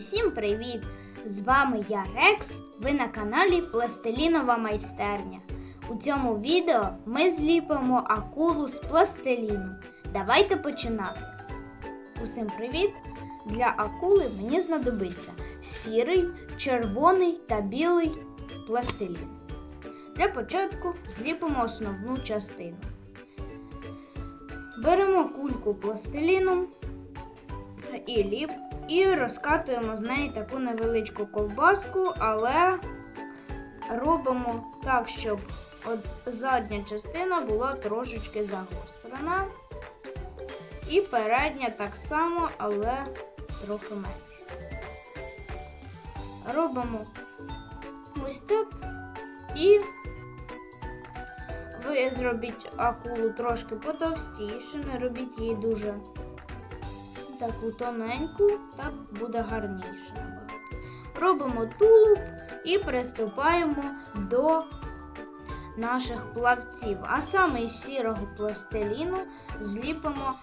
Усім привіт! З вами я Рекс. Ви на каналі Пластилінова майстерня. У цьому відео ми зліпимо акулу з пластиліну. Давайте починати. Усім привіт! Для акули мені знадобиться сірий, червоний та білий пластилін. Для початку зліпимо основну частину. Беремо кульку пластиліну і ліп, і розкатуємо з неї таку невеличку ковбаску, але робимо так, щоб задня частина була трошечки загострена. І передня так само, але трохи менше. Робимо ось так і ви зробіть акулу трошки потовстіше, не робіть її дуже таку тоненьку, так буде гарніше набагато. Робимо тулуб і приступаємо до наших плавців. А саме із сірого пластиліну зліпимо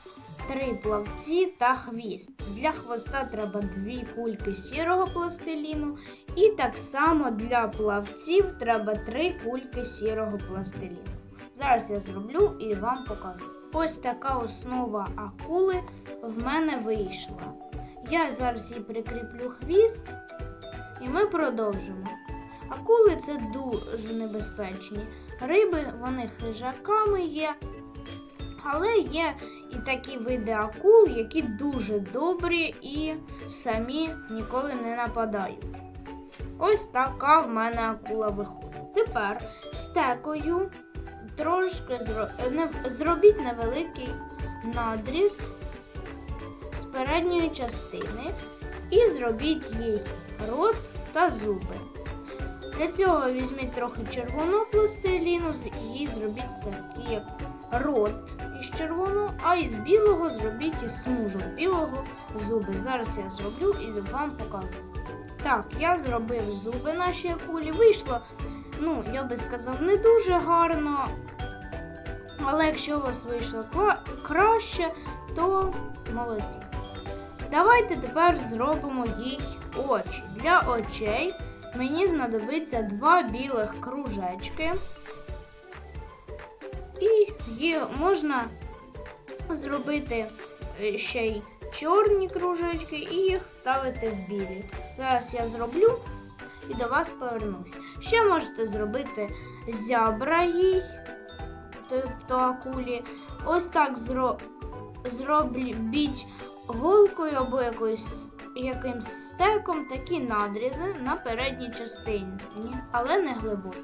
три плавці та хвіст. Для хвоста треба дві кульки сірого пластиліну, і так само для плавців треба три кульки сірого пластиліну. Зараз я зроблю і вам покажу. Ось така основа акули в мене вийшла. Я зараз їй прикріплю хвіст, і ми продовжимо. Акули це дуже небезпечні. Риби, вони хижаками є. Але є і такі види акул, які дуже добрі і самі ніколи не нападають. Ось така в мене акула виходить. Тепер стекою трошки зробіть невеликий надріз з передньої частини і зробіть їй рот та зуби. Для цього візьміть трохи червоного пластиліну і зробіть такий як рот із червоного, а із білого зробіть із смужок білого зуби. Зараз я зроблю і вам покажу. Так, я зробив зуби нашій акулі. Вийшло, ну, я би сказав, не дуже гарно. Але якщо у вас вийшло краще, то молодці. Давайте тепер зробимо їй очі. Для очей мені знадобиться два білих кружечки. І її можна зробити е, ще й чорні кружечки і їх ставити в білі. Зараз я зроблю і до вас повернусь. Ще можете зробити зябра їй, тобто акулі. Ось так зро... зробіть голкою або якоюсь якимсь стеком такі надрізи на передній частині, але не глибокі.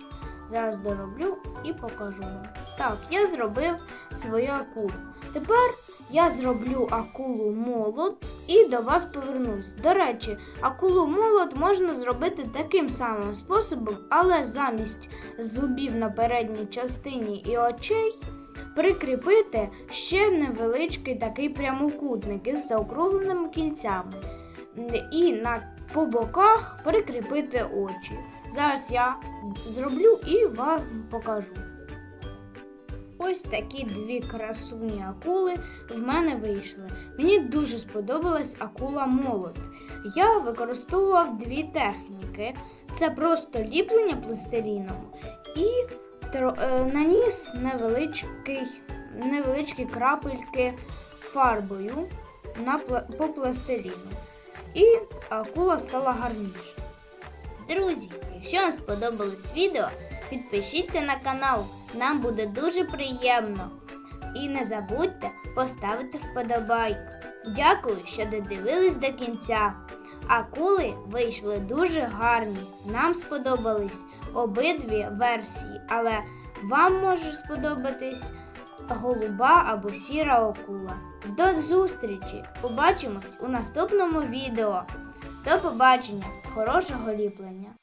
Зараз дороблю і покажу вам. Так, я зробив свою акулу. Тепер я зроблю акулу молот і до вас повернусь. До речі, акулу молот можна зробити таким самим способом, але замість зубів на передній частині і очей прикріпити ще невеличкий такий прямокутник із заокругленими кінцями. І на по боках прикріпити очі. Зараз я зроблю і вам покажу. Ось такі дві красуні акули в мене вийшли. Мені дуже сподобалась акула молот. Я використовував дві техніки: це просто ліплення пластиліном і е, наніс невеличкий, невеличкі крапельки фарбою на, по пластиліну. І акула стала гарніша. Друзі, якщо вам сподобалось відео, підпишіться на канал. Нам буде дуже приємно. І не забудьте поставити вподобайку. Дякую, що додивились до кінця. Акули вийшли дуже гарні. Нам сподобались обидві версії, але вам може сподобатись голуба або сіра акула. До зустрічі! Побачимось у наступному відео. До побачення! Хорошого ліплення!